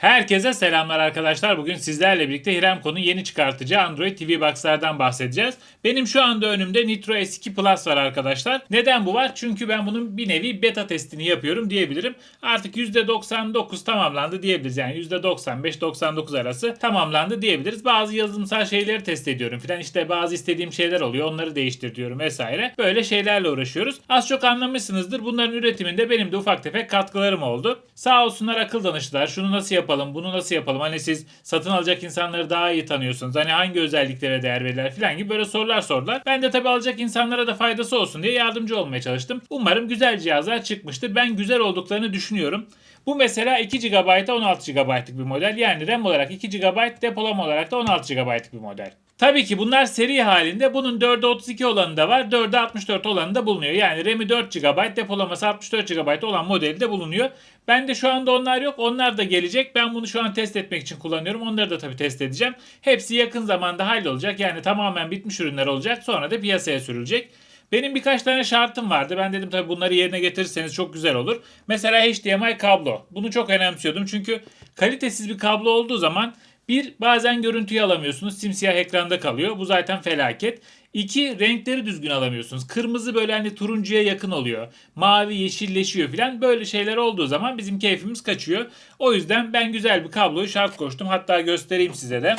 Herkese selamlar arkadaşlar. Bugün sizlerle birlikte Hiremco'nun yeni çıkartacağı Android TV Box'lardan bahsedeceğiz. Benim şu anda önümde Nitro S2 Plus var arkadaşlar. Neden bu var? Çünkü ben bunun bir nevi beta testini yapıyorum diyebilirim. Artık %99 tamamlandı diyebiliriz. Yani %95-99 arası tamamlandı diyebiliriz. Bazı yazılımsal şeyleri test ediyorum filan. İşte bazı istediğim şeyler oluyor. Onları değiştir diyorum vesaire. Böyle şeylerle uğraşıyoruz. Az çok anlamışsınızdır. Bunların üretiminde benim de ufak tefek katkılarım oldu. Sağ olsunlar akıl danıştılar. Şunu nasıl yapalım, bunu nasıl yapalım? Hani siz satın alacak insanları daha iyi tanıyorsunuz. Hani hangi özelliklere değer verirler falan gibi böyle sorular sordular. Ben de tabii alacak insanlara da faydası olsun diye yardımcı olmaya çalıştım. Umarım güzel cihazlar çıkmıştır. Ben güzel olduklarını düşünüyorum. Bu mesela 2 GB'a 16 GB'lık bir model. Yani RAM olarak 2 GB, depolama olarak da 16 GB'lık bir model. Tabii ki bunlar seri halinde. Bunun 4'e 32 olanı da var. 4'e 64 olanı da bulunuyor. Yani RAM'i 4 GB, depolaması 64 GB olan modeli de bulunuyor. Bende şu anda onlar yok. Onlar da gelecek. Ben bunu şu an test etmek için kullanıyorum. Onları da tabii test edeceğim. Hepsi yakın zamanda hallolacak. Yani tamamen bitmiş ürünler olacak. Sonra da piyasaya sürülecek. Benim birkaç tane şartım vardı. Ben dedim tabii bunları yerine getirirseniz çok güzel olur. Mesela HDMI kablo. Bunu çok önemsiyordum. Çünkü kalitesiz bir kablo olduğu zaman bir bazen görüntüyü alamıyorsunuz. Simsiyah ekranda kalıyor. Bu zaten felaket. İki renkleri düzgün alamıyorsunuz. Kırmızı böyle hani turuncuya yakın oluyor. Mavi yeşilleşiyor filan. Böyle şeyler olduğu zaman bizim keyfimiz kaçıyor. O yüzden ben güzel bir kabloyu şart koştum. Hatta göstereyim size de.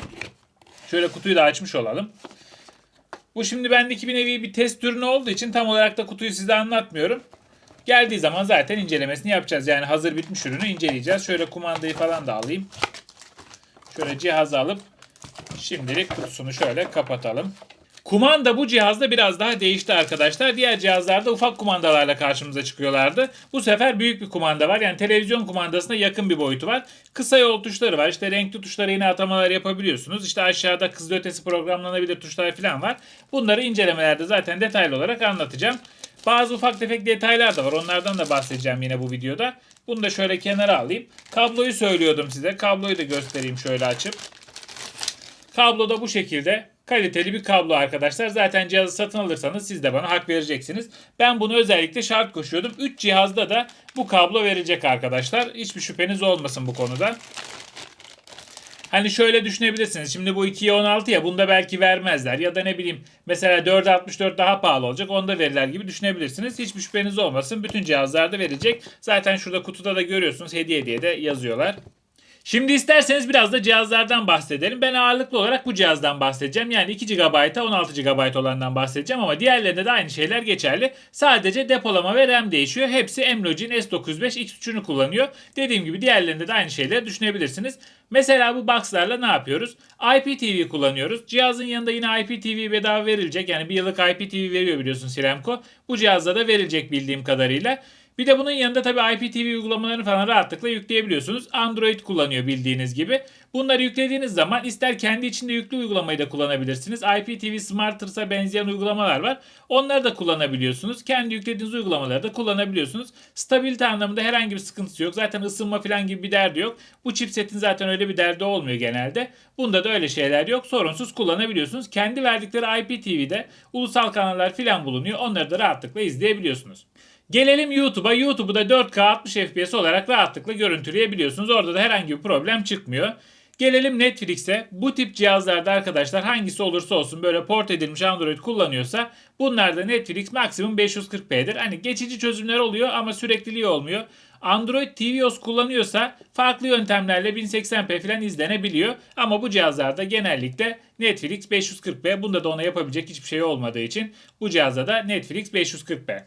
Şöyle kutuyu da açmış olalım. Bu şimdi bendeki bir nevi bir test ürünü olduğu için tam olarak da kutuyu size anlatmıyorum. Geldiği zaman zaten incelemesini yapacağız. Yani hazır bitmiş ürünü inceleyeceğiz. Şöyle kumandayı falan da alayım. Şöyle cihazı alıp şimdilik kutusunu şöyle kapatalım. Kumanda bu cihazda biraz daha değişti arkadaşlar. Diğer cihazlarda ufak kumandalarla karşımıza çıkıyorlardı. Bu sefer büyük bir kumanda var. Yani televizyon kumandasına yakın bir boyutu var. Kısa yol tuşları var. İşte renkli tuşlara yine atamalar yapabiliyorsunuz. İşte aşağıda kızıl ötesi programlanabilir tuşlar falan var. Bunları incelemelerde zaten detaylı olarak anlatacağım. Bazı ufak tefek detaylar da var. Onlardan da bahsedeceğim yine bu videoda. Bunu da şöyle kenara alayım. Kabloyu söylüyordum size. Kabloyu da göstereyim şöyle açıp. Kablo da bu şekilde kaliteli bir kablo arkadaşlar. Zaten cihazı satın alırsanız siz de bana hak vereceksiniz. Ben bunu özellikle şart koşuyordum. 3 cihazda da bu kablo verecek arkadaşlar. Hiçbir şüpheniz olmasın bu konuda. Hani şöyle düşünebilirsiniz. Şimdi bu 2'ye 16 ya bunda belki vermezler. Ya da ne bileyim mesela 4'e 64 daha pahalı olacak. Onda verirler gibi düşünebilirsiniz. Hiçbir şüpheniz olmasın. Bütün cihazlarda verecek. Zaten şurada kutuda da görüyorsunuz. Hediye diye de yazıyorlar. Şimdi isterseniz biraz da cihazlardan bahsedelim. Ben ağırlıklı olarak bu cihazdan bahsedeceğim. Yani 2 GB'a 16 GB olandan bahsedeceğim ama diğerlerinde de aynı şeyler geçerli. Sadece depolama ve RAM değişiyor. Hepsi Emlogin S95 X3'ünü kullanıyor. Dediğim gibi diğerlerinde de aynı şeyleri düşünebilirsiniz. Mesela bu boxlarla ne yapıyoruz? IPTV kullanıyoruz. Cihazın yanında yine IPTV bedava verilecek. Yani bir yıllık IPTV veriyor biliyorsun Silemco. Bu cihazda da verilecek bildiğim kadarıyla. Bir de bunun yanında tabii IPTV uygulamalarını falan rahatlıkla yükleyebiliyorsunuz. Android kullanıyor bildiğiniz gibi. Bunları yüklediğiniz zaman ister kendi içinde yüklü uygulamayı da kullanabilirsiniz. IPTV Smarter'sa benzeyen uygulamalar var. Onları da kullanabiliyorsunuz. Kendi yüklediğiniz uygulamaları da kullanabiliyorsunuz. Stabilite anlamında herhangi bir sıkıntısı yok. Zaten ısınma falan gibi bir derdi yok. Bu chipsetin zaten öyle bir derdi olmuyor genelde. Bunda da öyle şeyler yok. Sorunsuz kullanabiliyorsunuz. Kendi verdikleri IPTV'de ulusal kanallar falan bulunuyor. Onları da rahatlıkla izleyebiliyorsunuz. Gelelim YouTube'a. YouTube'u da 4K 60 FPS olarak rahatlıkla görüntüleyebiliyorsunuz. Orada da herhangi bir problem çıkmıyor. Gelelim Netflix'e. Bu tip cihazlarda arkadaşlar hangisi olursa olsun böyle port edilmiş Android kullanıyorsa bunlarda Netflix maksimum 540p'dir. Hani geçici çözümler oluyor ama sürekliliği olmuyor. Android tvOS kullanıyorsa farklı yöntemlerle 1080p falan izlenebiliyor. Ama bu cihazlarda genellikle Netflix 540p. Bunda da ona yapabilecek hiçbir şey olmadığı için bu cihazda da Netflix 540p.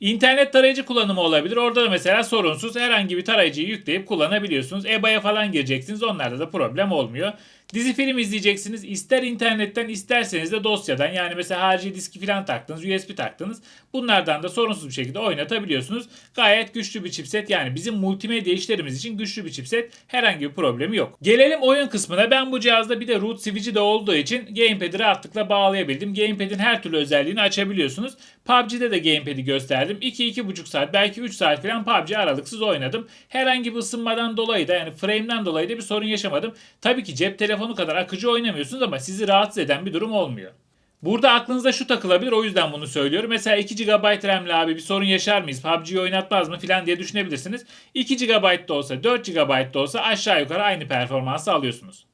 İnternet tarayıcı kullanımı olabilir. Orada da mesela sorunsuz herhangi bir tarayıcıyı yükleyip kullanabiliyorsunuz. EBA'ya falan gireceksiniz. Onlarda da problem olmuyor. Dizi film izleyeceksiniz. İster internetten isterseniz de dosyadan. Yani mesela harici diski falan taktınız, USB taktınız. Bunlardan da sorunsuz bir şekilde oynatabiliyorsunuz. Gayet güçlü bir chipset. Yani bizim multimedya işlerimiz için güçlü bir chipset. Herhangi bir problemi yok. Gelelim oyun kısmına. Ben bu cihazda bir de root switch'i de olduğu için Gamepad'i rahatlıkla bağlayabildim. Gamepad'in her türlü özelliğini açabiliyorsunuz. PUBG'de de Gamepad'i gösterdim. 2-2,5 saat belki 3 saat falan PUBG aralıksız oynadım. Herhangi bir ısınmadan dolayı da yani frame'den dolayı da bir sorun yaşamadım. Tabii ki cep telefonu kadar akıcı oynamıyorsunuz ama sizi rahatsız eden bir durum olmuyor. Burada aklınıza şu takılabilir o yüzden bunu söylüyorum. Mesela 2 GB RAM'le abi bir sorun yaşar mıyız? PUBG'yi oynatmaz mı filan diye düşünebilirsiniz. 2 GB da olsa 4 GB da olsa aşağı yukarı aynı performansı alıyorsunuz.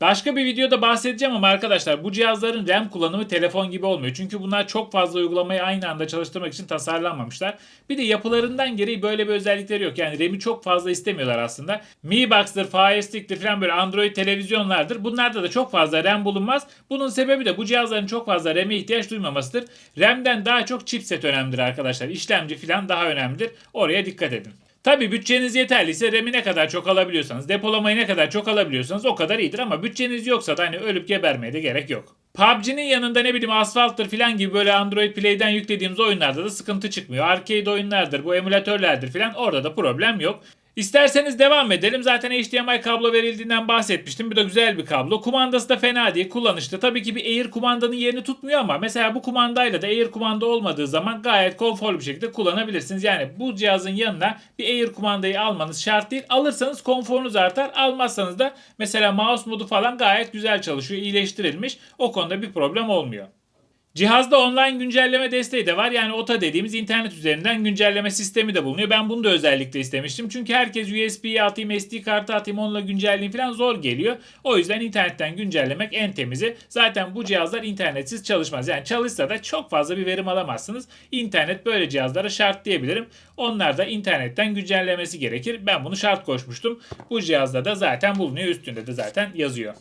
Başka bir videoda bahsedeceğim ama arkadaşlar bu cihazların RAM kullanımı telefon gibi olmuyor. Çünkü bunlar çok fazla uygulamayı aynı anda çalıştırmak için tasarlanmamışlar. Bir de yapılarından gereği böyle bir özellikleri yok. Yani RAM'i çok fazla istemiyorlar aslında. Mi Box'tır, Fire Stick'tir falan böyle Android televizyonlardır. Bunlarda da çok fazla RAM bulunmaz. Bunun sebebi de bu cihazların çok fazla RAM'e ihtiyaç duymamasıdır. RAM'den daha çok chipset önemlidir arkadaşlar. İşlemci falan daha önemlidir. Oraya dikkat edin. Tabi bütçeniz yeterliyse RAM'i ne kadar çok alabiliyorsanız, depolamayı ne kadar çok alabiliyorsanız o kadar iyidir ama bütçeniz yoksa da hani ölüp gebermeye de gerek yok. PUBG'nin yanında ne bileyim Asphalt'tır filan gibi böyle Android Play'den yüklediğimiz oyunlarda da sıkıntı çıkmıyor. Arcade oyunlardır, bu emülatörlerdir filan orada da problem yok. İsterseniz devam edelim. Zaten HDMI kablo verildiğinden bahsetmiştim. Bu da güzel bir kablo. Kumandası da fena değil. Kullanışlı. Tabii ki bir Air kumandanın yerini tutmuyor ama mesela bu kumandayla da Air kumanda olmadığı zaman gayet konforlu bir şekilde kullanabilirsiniz. Yani bu cihazın yanına bir Air kumandayı almanız şart değil. Alırsanız konforunuz artar. Almazsanız da mesela mouse modu falan gayet güzel çalışıyor. iyileştirilmiş. O konuda bir problem olmuyor. Cihazda online güncelleme desteği de var. Yani OTA dediğimiz internet üzerinden güncelleme sistemi de bulunuyor. Ben bunu da özellikle istemiştim. Çünkü herkes USB'ye atayım, SD kartı atayım, onunla güncelleyeyim falan zor geliyor. O yüzden internetten güncellemek en temizi. Zaten bu cihazlar internetsiz çalışmaz. Yani çalışsa da çok fazla bir verim alamazsınız. İnternet böyle cihazlara şart diyebilirim. Onlar da internetten güncellemesi gerekir. Ben bunu şart koşmuştum. Bu cihazda da zaten bulunuyor. Üstünde de zaten yazıyor.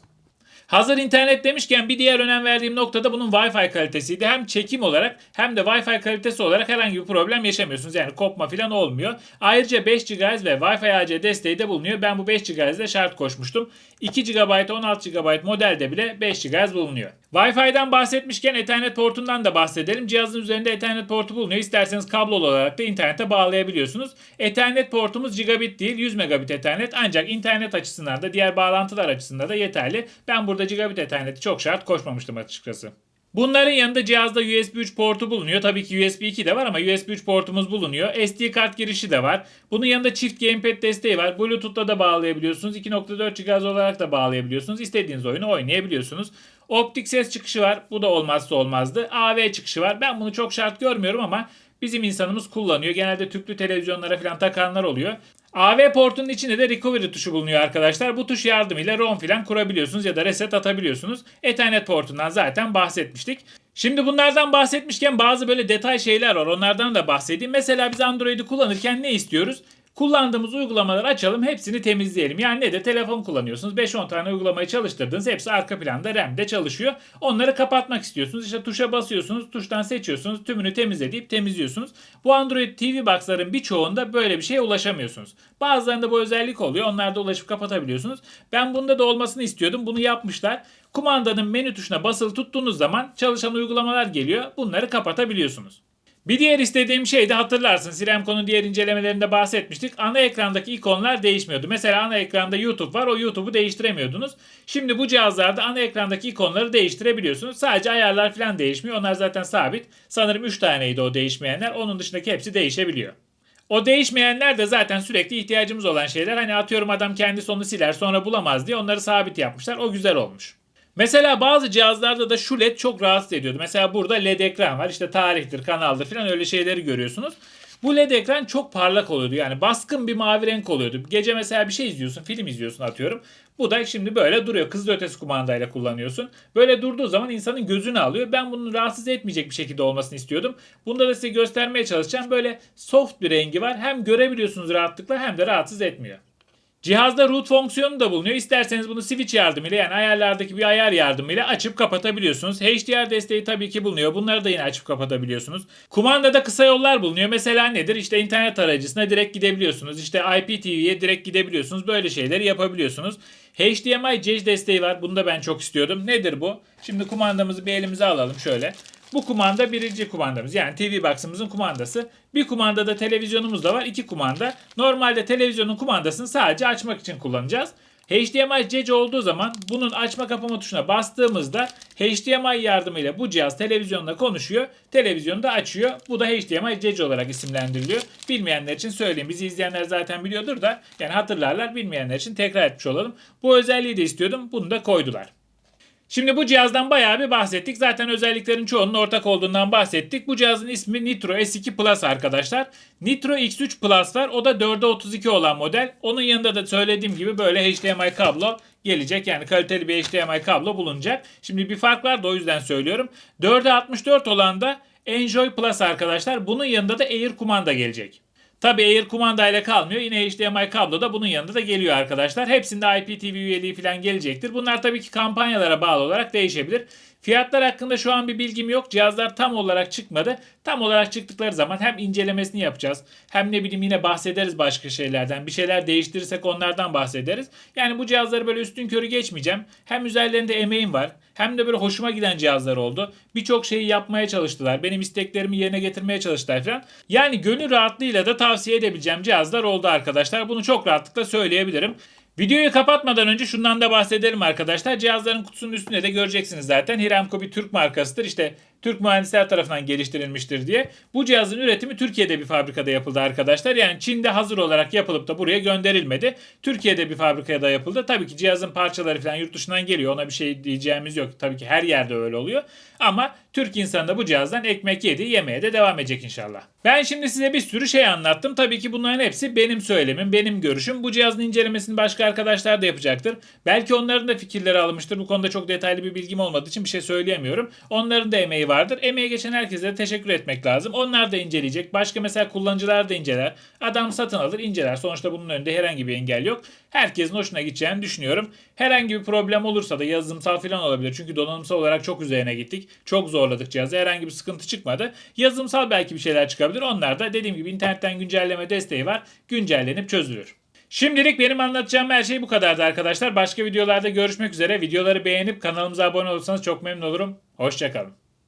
Hazır internet demişken bir diğer önem verdiğim nokta da bunun Wi-Fi kalitesiydi. Hem çekim olarak hem de Wi-Fi kalitesi olarak herhangi bir problem yaşamıyorsunuz. Yani kopma falan olmuyor. Ayrıca 5 GHz ve Wi-Fi AC desteği de bulunuyor. Ben bu 5 GHz'de şart koşmuştum. 2 GB 16 GB modelde bile 5 GHz bulunuyor. Wi-Fi'den bahsetmişken Ethernet portundan da bahsedelim. Cihazın üzerinde Ethernet portu bulunuyor. İsterseniz kablolu olarak da internete bağlayabiliyorsunuz. Ethernet portumuz gigabit değil 100 megabit Ethernet ancak internet açısından da diğer bağlantılar açısından da yeterli. Ben burada gigabit Ethernet'i çok şart koşmamıştım açıkçası. Bunların yanında cihazda USB 3 portu bulunuyor. Tabii ki USB 2 de var ama USB 3 portumuz bulunuyor. SD kart girişi de var. Bunun yanında çift gamepad desteği var. Bluetooth'la da bağlayabiliyorsunuz. 2.4 GHz olarak da bağlayabiliyorsunuz. İstediğiniz oyunu oynayabiliyorsunuz. Optik ses çıkışı var. Bu da olmazsa olmazdı. AV çıkışı var. Ben bunu çok şart görmüyorum ama bizim insanımız kullanıyor. Genelde tüplü televizyonlara falan takanlar oluyor. AV portunun içinde de recovery tuşu bulunuyor arkadaşlar. Bu tuş yardımıyla ROM falan kurabiliyorsunuz ya da reset atabiliyorsunuz. Ethernet portundan zaten bahsetmiştik. Şimdi bunlardan bahsetmişken bazı böyle detay şeyler var. Onlardan da bahsedeyim. Mesela biz Android'i kullanırken ne istiyoruz? Kullandığımız uygulamaları açalım hepsini temizleyelim. Yani ne de telefon kullanıyorsunuz 5-10 tane uygulamayı çalıştırdınız hepsi arka planda RAM'de çalışıyor. Onları kapatmak istiyorsunuz işte tuşa basıyorsunuz tuştan seçiyorsunuz tümünü temizle deyip temizliyorsunuz. Bu Android TV Box'ların birçoğunda böyle bir şeye ulaşamıyorsunuz. Bazılarında bu özellik oluyor onlarda ulaşıp kapatabiliyorsunuz. Ben bunda da olmasını istiyordum bunu yapmışlar. Kumandanın menü tuşuna basılı tuttuğunuz zaman çalışan uygulamalar geliyor bunları kapatabiliyorsunuz. Bir diğer istediğim şey de hatırlarsın Remco'nun diğer incelemelerinde bahsetmiştik. Ana ekrandaki ikonlar değişmiyordu. Mesela ana ekranda YouTube var o YouTube'u değiştiremiyordunuz. Şimdi bu cihazlarda ana ekrandaki ikonları değiştirebiliyorsunuz. Sadece ayarlar falan değişmiyor. Onlar zaten sabit. Sanırım 3 taneydi o değişmeyenler. Onun dışındaki hepsi değişebiliyor. O değişmeyenler de zaten sürekli ihtiyacımız olan şeyler. Hani atıyorum adam kendi sonunu siler sonra bulamaz diye onları sabit yapmışlar. O güzel olmuş. Mesela bazı cihazlarda da şu led çok rahatsız ediyordu. Mesela burada led ekran var. İşte tarihtir, kanaldır falan öyle şeyleri görüyorsunuz. Bu led ekran çok parlak oluyordu. Yani baskın bir mavi renk oluyordu. Gece mesela bir şey izliyorsun, film izliyorsun atıyorum. Bu da şimdi böyle duruyor. Kızıl ötesi kumandayla kullanıyorsun. Böyle durduğu zaman insanın gözünü alıyor. Ben bunu rahatsız etmeyecek bir şekilde olmasını istiyordum. Bunda da size göstermeye çalışacağım. Böyle soft bir rengi var. Hem görebiliyorsunuz rahatlıkla hem de rahatsız etmiyor. Cihazda root fonksiyonu da bulunuyor. İsterseniz bunu switch yardımıyla yani ayarlardaki bir ayar yardımıyla açıp kapatabiliyorsunuz. HDR desteği tabii ki bulunuyor. Bunları da yine açıp kapatabiliyorsunuz. Kumandada kısa yollar bulunuyor. Mesela nedir? İşte internet tarayıcısına direkt gidebiliyorsunuz. İşte IPTV'ye direkt gidebiliyorsunuz. Böyle şeyleri yapabiliyorsunuz. HDMI Cage desteği var. Bunu da ben çok istiyordum. Nedir bu? Şimdi kumandamızı bir elimize alalım şöyle. Bu kumanda birinci kumandamız. Yani TV Box'ımızın kumandası. Bir kumandada televizyonumuz da var. iki kumanda. Normalde televizyonun kumandasını sadece açmak için kullanacağız. HDMI Cage olduğu zaman bunun açma kapama tuşuna bastığımızda HDMI yardımıyla bu cihaz televizyonla konuşuyor. Televizyonu da açıyor. Bu da HDMI Cage olarak isimlendiriliyor. Bilmeyenler için söyleyeyim. Bizi izleyenler zaten biliyordur da yani hatırlarlar. Bilmeyenler için tekrar etmiş olalım. Bu özelliği de istiyordum. Bunu da koydular. Şimdi bu cihazdan bayağı bir bahsettik. Zaten özelliklerin çoğunun ortak olduğundan bahsettik. Bu cihazın ismi Nitro S2 Plus arkadaşlar. Nitro X3 Plus var. O da 4'e 32 olan model. Onun yanında da söylediğim gibi böyle HDMI kablo gelecek. Yani kaliteli bir HDMI kablo bulunacak. Şimdi bir fark var da o yüzden söylüyorum. 4'e 64 olan da Enjoy Plus arkadaşlar. Bunun yanında da Air kumanda gelecek. Tabi Air kumanda ile kalmıyor. Yine HDMI kablo da bunun yanında da geliyor arkadaşlar. Hepsinde IPTV üyeliği falan gelecektir. Bunlar tabii ki kampanyalara bağlı olarak değişebilir. Fiyatlar hakkında şu an bir bilgim yok. Cihazlar tam olarak çıkmadı. Tam olarak çıktıkları zaman hem incelemesini yapacağız. Hem ne bileyim yine bahsederiz başka şeylerden. Bir şeyler değiştirirsek onlardan bahsederiz. Yani bu cihazları böyle üstün körü geçmeyeceğim. Hem üzerlerinde emeğim var. Hem de böyle hoşuma giden cihazlar oldu. Birçok şeyi yapmaya çalıştılar. Benim isteklerimi yerine getirmeye çalıştılar falan. Yani gönül rahatlığıyla da tavsiye edebileceğim cihazlar oldu arkadaşlar. Bunu çok rahatlıkla söyleyebilirim. Videoyu kapatmadan önce şundan da bahsedelim arkadaşlar. Cihazların kutusunun üstünde de göreceksiniz zaten. Hiramco bir Türk markasıdır. İşte Türk mühendisler tarafından geliştirilmiştir diye. Bu cihazın üretimi Türkiye'de bir fabrikada yapıldı arkadaşlar. Yani Çin'de hazır olarak yapılıp da buraya gönderilmedi. Türkiye'de bir fabrikaya da yapıldı. Tabii ki cihazın parçaları falan yurt dışından geliyor. Ona bir şey diyeceğimiz yok. Tabii ki her yerde öyle oluyor. Ama Türk insanı da bu cihazdan ekmek yedi. Yemeye de devam edecek inşallah. Ben şimdi size bir sürü şey anlattım. Tabii ki bunların hepsi benim söylemim, benim görüşüm. Bu cihazın incelemesini başka arkadaşlar da yapacaktır. Belki onların da fikirleri alınmıştır. Bu konuda çok detaylı bir bilgim olmadığı için bir şey söyleyemiyorum. Onların da emeği vardır. Emeği geçen herkese teşekkür etmek lazım. Onlar da inceleyecek. Başka mesela kullanıcılar da inceler. Adam satın alır, inceler. Sonuçta bunun önünde herhangi bir engel yok. Herkesin hoşuna gideceğini düşünüyorum. Herhangi bir problem olursa da yazılımsal falan olabilir. Çünkü donanımsal olarak çok üzerine gittik. Çok zorladık cihazı. Herhangi bir sıkıntı çıkmadı. Yazılımsal belki bir şeyler çıkabilir. Onlar da dediğim gibi internetten güncelleme desteği var. Güncellenip çözülür. Şimdilik benim anlatacağım her şey bu kadardı arkadaşlar. Başka videolarda görüşmek üzere. Videoları beğenip kanalımıza abone olursanız çok memnun olurum. Hoşçakalın.